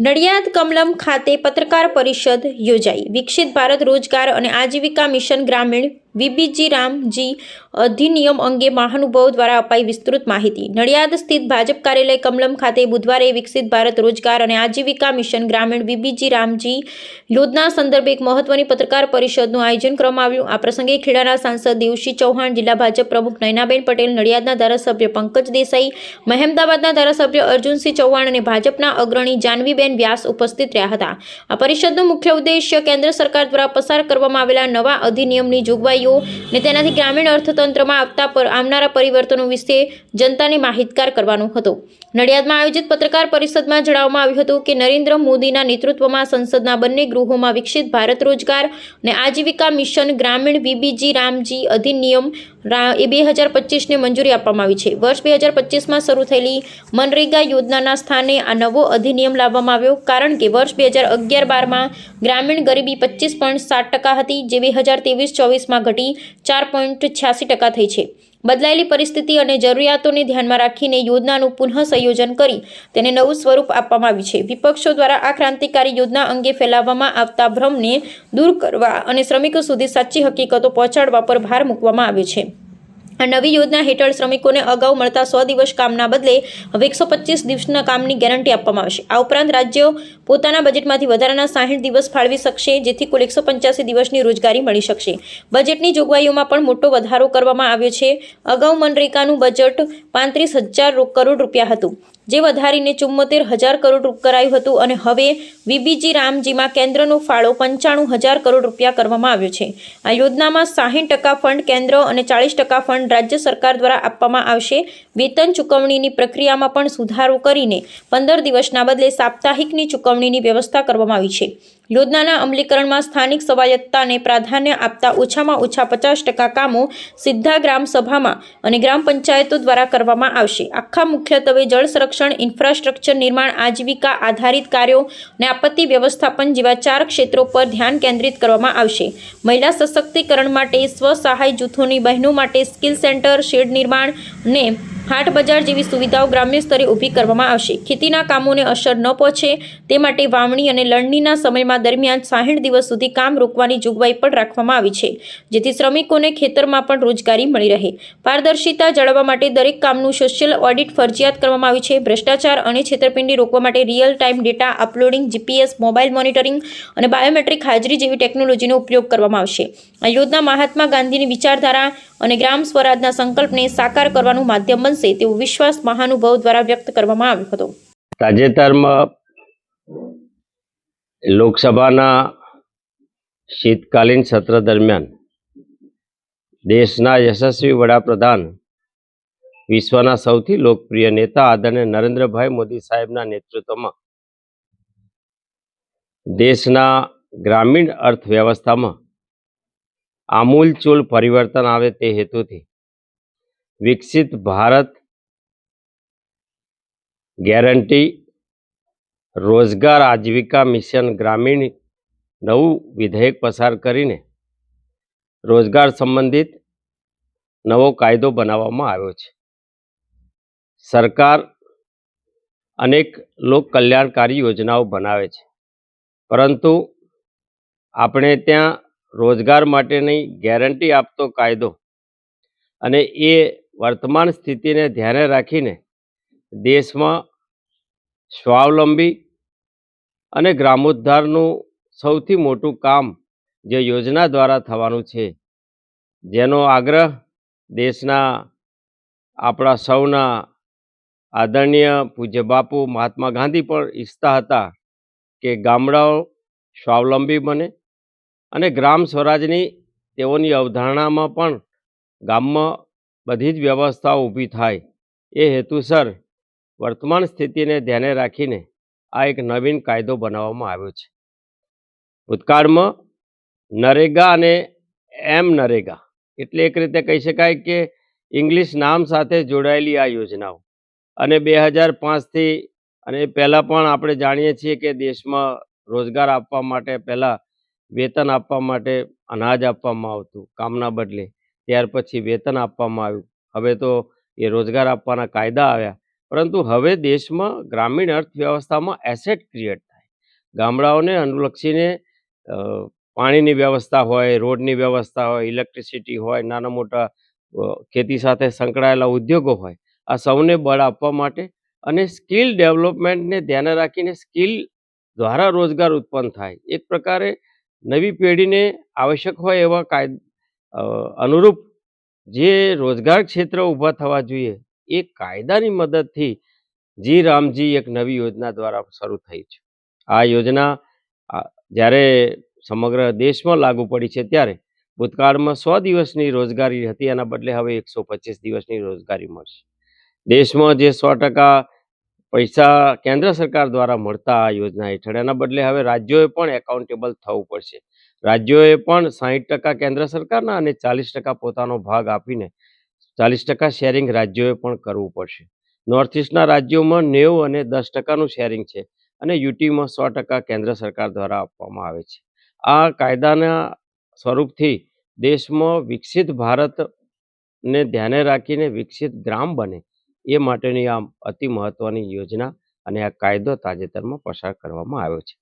નડિયાદ કમલમ ખાતે પત્રકાર પરિષદ યોજાઈ. વિકસિત ભારત રોજગાર અને આજીવિકા મિશન ગ્રામીણ વીબીજી રામજી અધિનિયમ અંગે મહાનુભાવો દ્વારા અપાઈ વિસ્તૃત માહિતી. નડિયાદ સ્થિત ભાજપ કાર્યાલય કમલમ ખાતે બુધવારે વિકસિત ભારત રોજગાર અને આજીવિકા મિશન ગ્રામીણ વીબીજી રામજી યોજના સંદર્ભે એક મહત્વની પત્રકાર પરિષદનું આયોજન કરવામાં આવ્યું. આ પ્રસંગે ખેડાના સાંસદ દેવશી ચૌહાણ, જિલ્લા ભાજપ પ્રમુખ નયનાબેન પટેલ, નડિયાદના ધારાસભ્ય પંકજ દેસાઈ, મહેમદાબાદના ધારાસભ્ય અર્જુનસિંહ ચૌહાણ અને ભાજપના અગ્રણી જાનવીબેન વ્યાસ ઉપસ્થિત રહ્યા હતા. આ પરિષદનો મુખ્ય ઉદ્દેશ્ય કેન્દ્ર સરકાર દ્વારા પસાર કરવામાં આવેલા નવા અધિનિયમની જોગવાઈઓ અને તેનાથી ગ્રામીણ અર્થતંત્રમાં આવતા પર આવનારા પરિવર્તનો વિશે જનતાને માહિતગાર કરવાનો હતો. નડિયાદમાં આયોજિત પત્રકાર પરિષદમાં જણાવવામાં આવ્યું હતું કે નરેન્દ્ર મોદીના નેતૃત્વમાં સંસદના બંને ગૃહોમાં વિકસિત ભારત રોજગાર અને આજીવિકા મિશન ગ્રામીણ વીબીજી રામજી અધિનિયમ એ બે હજાર પચીસને મંજૂરી આપવામાં આવી છે. વર્ષ બે હજાર પચીસમાં શરૂ થયેલી મનરેગા યોજનાના સ્થાને આ નવો અધિનિયમ લાવવામાં આવ્યો, કારણ કે વર્ષ બે હજાર અગિયાર બારમાં ગ્રામીણ ગરીબી પચીસ પોઈન્ટ સાત ટકા હતી, જે બે હજાર ત્રેવીસ ચોવીસમાં ઘટી ચાર પોઈન્ટ છ્યાસી ટકા થઈ છે. બદલાયેલી પરિસ્થિતિ અને જરૂરિયાતોને ધ્યાનમાં રાખીને યોજનાનું પુનઃ સંયોજન કરી તેને નવું સ્વરૂપ આપવામાં આવ્યું છે. વિપક્ષો દ્વારા આ ક્રાંતિકારી યોજના અંગે ફેલાવવામાં આવતા ભ્રમને દૂર કરવા અને શ્રમિકો સુધી સાચી હકીકતો પહોંચાડવા પર ભાર મૂકવામાં આવ્યો છે. આ નવી યોજના હેઠળ શ્રમિકોને અગાઉ મળતા સો દિવસ કામના બદલે હવે એકસો પચીસ દિવસના કામની ગેરંટી આપવામાં આવશે. આ ઉપરાંત રાજ્યો પોતાના બજેટમાંથી વધારાના સાહીઠ દિવસ ફાળવી શકશે, જેથી કુલ એકસો પંચ્યાસી દિવસની રોજગારી મળી શકશે. બજેટની જોગવાઈઓમાં પણ મોટો વધારો કરવામાં આવ્યો છે. અગાઉ મનરેગાનું બજેટ પાંત્રીસ હજાર કરોડ રૂપિયા હતું. જે વધારીને ચુમ્મોતેર હજાર કરોડ કરાયું હતું અને હવે વીબીજી રામજીમાં કેન્દ્રનો ફાળો પંચાણું હજાર કરોડ રૂપિયા કરવામાં આવ્યો છે. આ યોજનામાં સાહીઠ ટકા ફંડ કેન્દ્ર અને ચાળીસ ટકા ફંડ રાજ્ય સરકાર દ્વારા આપવામાં આવશે. વેતન ચૂકવણીની પ્રક્રિયામાં પણ સુધારો કરીને પંદર દિવસના બદલે સાપ્તાહિકની ચૂકવણીની વ્યવસ્થા કરવામાં આવી છે. યોજનાના અમલીકરણમાં સ્થાનિક સ્વાયત્તાને પ્રાધાન્ય આપતા ઓછામાં ઓછા પચાસ ટકા કામો સીધા ગ્રામ સભામાં અને ગ્રામ પંચાયતો દ્વારા કરવામાં આવશે. આખા મુખ્યત્વે જળ સંરક્ષણ, ઇન્ફ્રાસ્ટ્રક્ચર નિર્માણ, આજીવિકા આધારિત કાર્યો અને આપત્તિ વ્યવસ્થાપન જેવા ચાર ક્ષેત્રો પર ધ્યાન કેન્દ્રિત કરવામાં આવશે. મહિલા સશક્તિકરણ માટે સ્વસહાય જૂથોની બહેનો માટે સ્કિલ સેન્ટર, શેડ નિર્માણ અને હાટ બજાર જેવી સુવિધાઓ ગ્રામ્ય સ્તરે ઊભી કરવામાં આવશે. ખેતીના કામોને અસર ન પહોંચે તે માટે વાવણી અને લણણીના સમયમાં દરમિયાન સાહીઠ દિવસ સુધી કામ રોકવાની જોગવાઈ પણ રાખવામાં આવી છે, જેથી શ્રમિકોને ખેતરમાં પણ રોજગારી મળી રહે. પારદર્શિતા જાળવવા માટે દરેક કામનું સોશિયલ ઓડિટ ફરજિયાત કરવામાં આવી છે. ભ્રષ્ટાચાર અને છેતરપિંડી રોકવા માટે real time data uploading, GPS mobile monitoring અને બાયોમેટ્રિક હાજરી જેવી ટેકનોલોજીનો ઉપયોગ કરવામાં આવશે. આ યોજના મહાત્મા ગાંધીની વિચારધારા અને ગ્રામ સ્વરાજના સંકલ્પને સાકાર કરવાનું માધ્યમ બનશે. તેવો વિશ્વાસ મહાનુભાવ દ્વારા વ્યક્ત કરવામાં આવ્યો હતો. તાજેતરમાં લોકસભાના શીતકાલીન સત્ર દરમિયાન દેશના યશસ્વી વડાપ્રધાન, વિશ્વના સૌથી લોકપ્રિય નેતા આદરણીય નરેન્દ્રભાઈ મોદી સાહેબના નેતૃત્વમાં દેશના ગ્રામીણ અર્થવ્યવસ્થામાં આમૂલચૂલ પરિવર્તન આવે તે હેતુથી વિકસિત ભારત ગેરંટી રોજગાર આજીવિકા મિશન ગ્રામીણ નવું વિધેયક પસાર કરીને રોજગાર સંબંધિત નવો કાયદો બનાવવામાં આવ્યો છે. સરકાર અનેક લોક કલ્યાણકારી યોજનાઓ બનાવે છે. પરંતુ આપણે ત્યાં રોજગાર માટેની ગેરંટી આપતો કાયદો અને એ વર્તમાન સ્થિતિને ધ્યાને રાખીને દેશમાં સ્વાવલંબી અને ગ્રામોદ્ધારનું સૌથી મોટું કામ જે યોજના દ્વારા થવાનું છે, જેનો આગ્રહ દેશના આપણા સૌના આદરણીય પૂજ્ય બાપુ મહાત્મા ગાંધી પણ ઈચ્છતા હતા કે ગામડાઓ સ્વાવલંબી બને અને ગ્રામ સ્વરાજની તેઓની અવધારણામાં પણ ગામમાં બધી જ વ્યવસ્થાઓ ઊભી થાય. એ હેતુસર વર્તમાન સ્થિતિને ધ્યાને રાખીને આ એક નવીન કાયદો બનાવવામાં આવ્યો છે. ભૂતકાળમાં નરેગા અને એમ નરેગા એટલે એક રીતે કહી શકાય કે ઇંગ્લિશ નામ સાથે જોડાયેલી આ યોજનાઓ. અને બે હજાર પાંચથી અને પહેલાં પણ આપણે જાણીએ છીએ કે દેશમાં રોજગાર આપવા માટે પહેલાં વેતન આપવા માટે અનાજ આપવામાં આવતું, કામના બદલે ત્યાર પછી વેતન આપવામાં આવ્યું. હવે તો એ રોજગાર આપવાના કાયદા આવ્યા. પરંતુ હવે દેશમાં ગ્રામીણ અર્થવ્યવસ્થામાં એસેટ ક્રિએટ થાય. ગામડાઓને અનુલક્ષીને પાણીની વ્યવસ્થા હોય રોડની વ્યવસ્થા હોય ઇલેક્ટ્રિસિટી હોય નાના મોટા ખેતી સાથે સંકળાયેલા ઉદ્યોગો હોય આ સૌને બળ આપવા માટે અને સ્કિલ ડેવલપમેન્ટને ધ્યાને રાખીને સ્કિલ દ્વારા રોજગાર ઉત્પન્ન થાય. એક પ્રકારે નવી પેઢીને આવશ્યક હોય એવા કાય અ, અનુરૂપ જે રોજગાર ક્ષેત્ર ઊભા થવા જોઈએ, એ કાયદાની મદદથી જી રામજી એક નવી યોજના દ્વારા શરૂ થઈ છે. આ યોજના જ્યારે સમગ્ર દેશમાં લાગુ પડી છે ત્યારે ભૂતકાળમાં સો દિવસની રોજગારી હતી, એના બદલે હવે એકસો પચીસ દિવસની રોજગારી મળશે. દેશમાં જે સો ટકા પૈસા કેન્દ્ર સરકાર દ્વારા મળતા આ યોજના હેઠળ, એના બદલે હવે રાજ્યોએ પણ એકાઉન્ટેબલ થવું પડશે. રાજ્યોએ પણ સાહીઠ ટકા કેન્દ્ર સરકારના અને ચાલીસ ટકા પોતાનો ભાગ આપીને ચાલીસ ટકા શેરિંગ રાજ્યોએ પણ કરવું પડશે. નોર્થ ઇસ્ટના રાજ્યોમાં નેવું અને દસ ટકાનું શેરિંગ છે અને યુટીમાં સો ટકા કેન્દ્ર સરકાર દ્વારા આપવામાં આવે છે. આ કાયદાના સ્વરૂપથી દેશમાં વિકસિત ભારતને ધ્યાને રાખીને વિકસિત ગ્રામ બને એ માટેની આ અતિ મહત્વની યોજના અને આ કાયદો તાજેતરમાં પસાર કરવામાં આવ્યો છે.